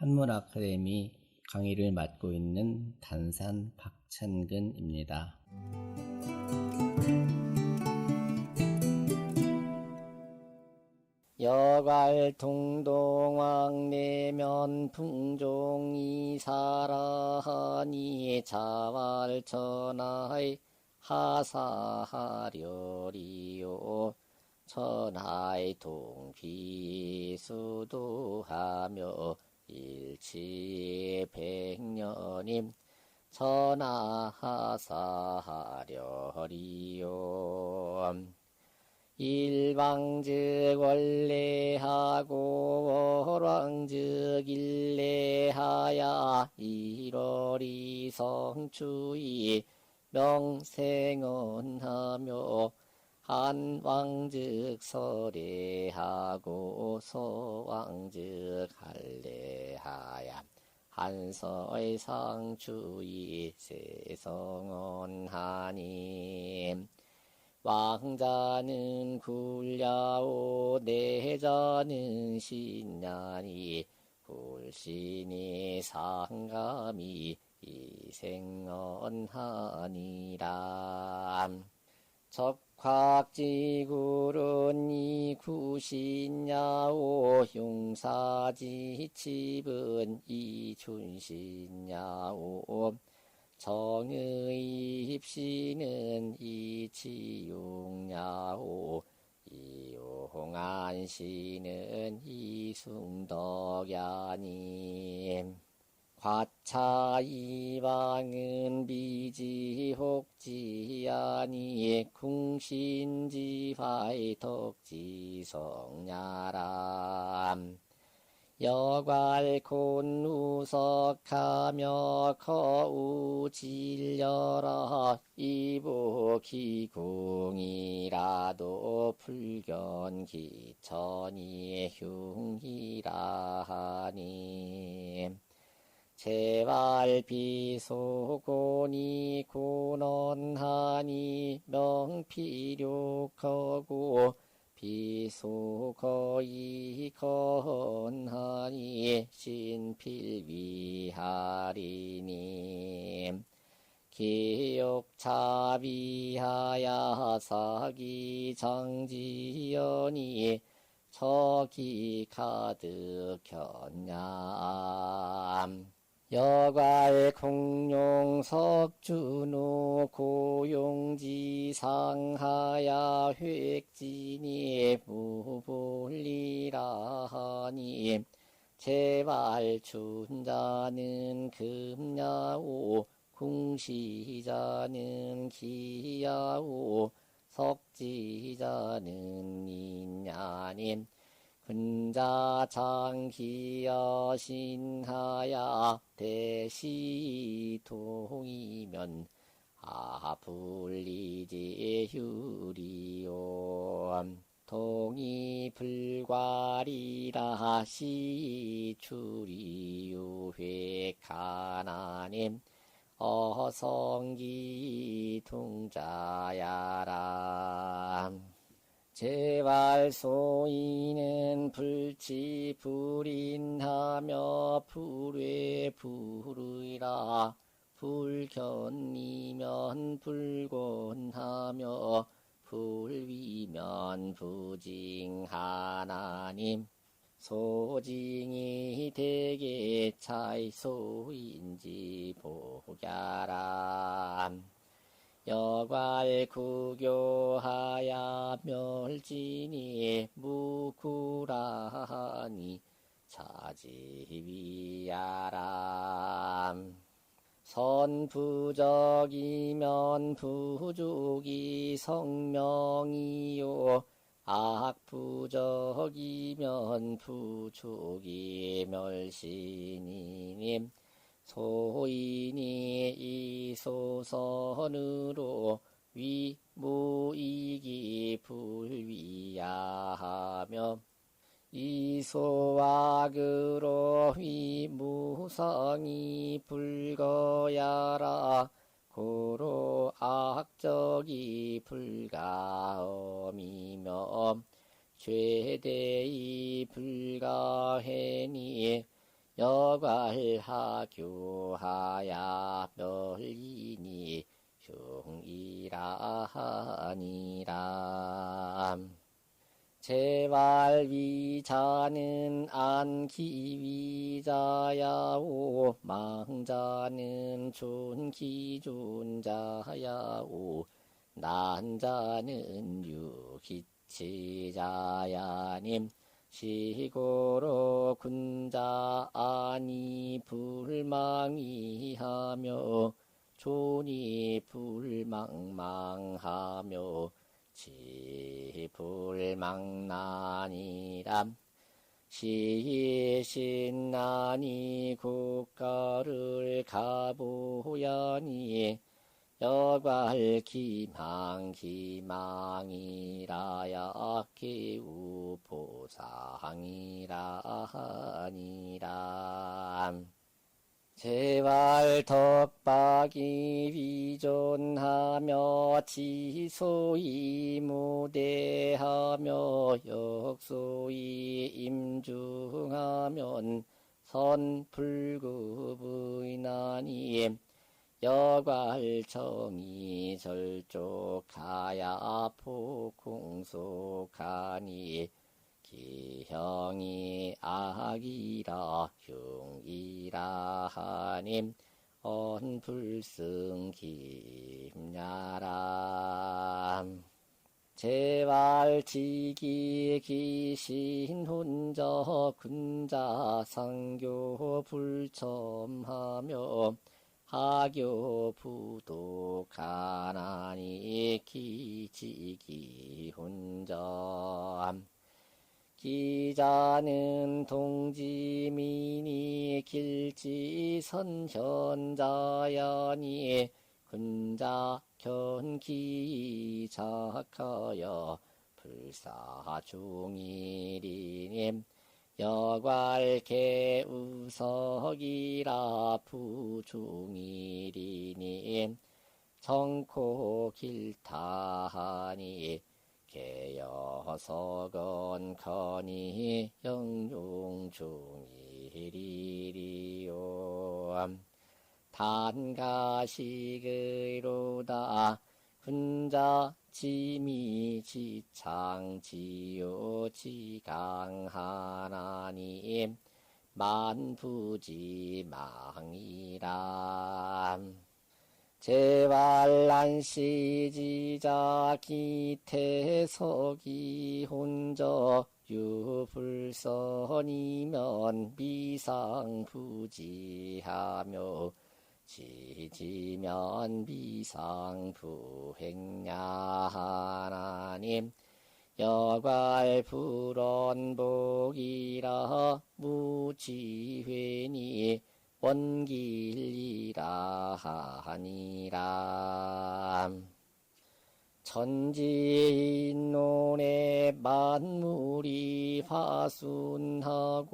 한물 아카데미 강의를 맡고 있는 단산 박찬근입니다. 여갈 동동왕 내면 풍종이 사라하니 자왈 천하의 하사하려리요 천하의 동비수도하며 일치 백년임 천하하사하려리요. 일방즉 원래하고 월왕즉 일래하야 일월이 성추이 명생언하며 한왕즉 설애하고 소왕즉 할례하야. 한서의 상추이 세성언하니. 왕자는 굴야오 내자는 신냐니. 굴신이 상감이 이생언하니라. 적 확지구른 이 구신야오 흉사지집은 이춘신야오. 정의 입시는 이치용야오. 이용안시는 이숭덕야니 과차 이방은 비지혹지야니 궁신지화의 덕지성야람. 여괄 곤 우석하며 거우질려라. 이부기궁이라도 불견기천이 흉이라 하니 제발 비소곤이 고넌하니 명필욕하고 비소거이 건하니 신필위하리니 기욕차비하야 사기 장지연이 저기 가득혔냐 여갈 공룡석준우 고용지 상하야 획진이 무불리라 하니 제발 춘자는 금야오 궁시자는 기야오 석지자는 인야님 근자 장기여 신하야 대시동이면 아불리지 휴리오 동이 불과리라 시추리유획하나님 어성기 둥자야라 제발 소인은 불치 불인하며 불외 불의라. 불견이면 불곤하며 불위면 부징하나님. 소징이 대개 차이소인지 보갸라 여괄 구교하야 멸진이 무구라니 차지위야람. 선부적이면 부족이 성명이요. 악부적이면 부족이 멸신이님 소인이 이소선으로 위무이기 불위야하며 이소악으로 위무성이 불거야라 고로 악적이 불가엄이며 죄대이 불가해니 여괄하교하야 멸리니 흉이라 하니라. 제왈위자는 안기위자야오 망자는 존기존자야오 난자는 유기치자야님 시고로 군자 아니 불망이하며 존이 불망망하며 지불망나니람 시신나니 국가를 가보야니 여괄 기망 기망이라야 기우 보상이라 하니라. 제발 덕박이 위존하며 지소이 무대하며 역소이 임중하면 선불급의 여괄정이 절족하야 폭공속하니 기형이 악이라 흉이라 하님 언불승 김야라. 제왈지기 기신 혼자 군자 상교 불첨하며 하교 부도 가나니 기지기 혼자 기자는 동지민이 길지선 현자야니 군자 견기작하여 불사중일이님 여괄개우석이라 부중일이님 정코 길타하니 개여석은 커니 영용중일이리요. 단가식의로다 군자 지미 지창 지요 지강 하나님 만부지 망이라. 제발란시지자 기태석이 혼저 유불선이면 비상부지하며 지지면 비상부행야 하나님. 여괄불원복이라 무지회니 원길이라 하니라. 천지인론의 만물이 화순하고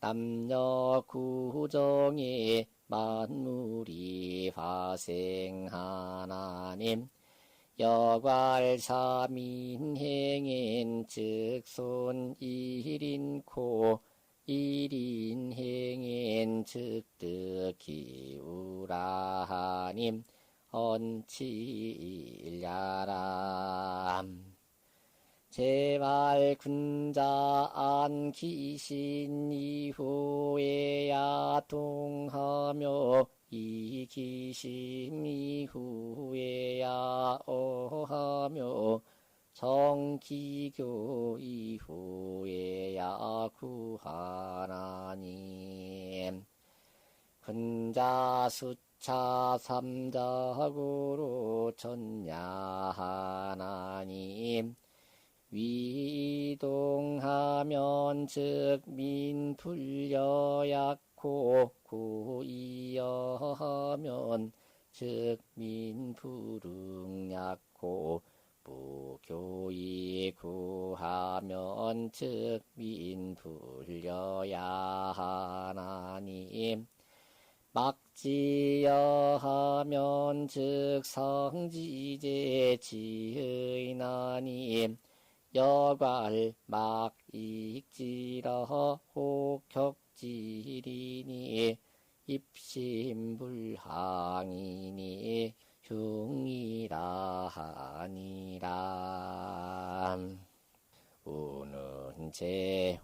남녀 구정에 만물이 화생하나님 여괄사민행엔 즉손 일인코 일인행엔 즉득기우라하님 언치일야람 제발 군자 안 기신 이후에 야 동하며 이 기심 이후에야 어하며 정기교 이후에야 구하나님. 군자 수차 삼작으로 전야 하나님 위동하면 즉 민불려약고 구이여하면 즉 민불응약고 무교이 구하면 즉 민불려야 하나님 막지여 하면 즉 성지제 지의나님 여괄 막익지러 혹 입질이니 입심불항이니 흉이라 하니라 우는 제후장이라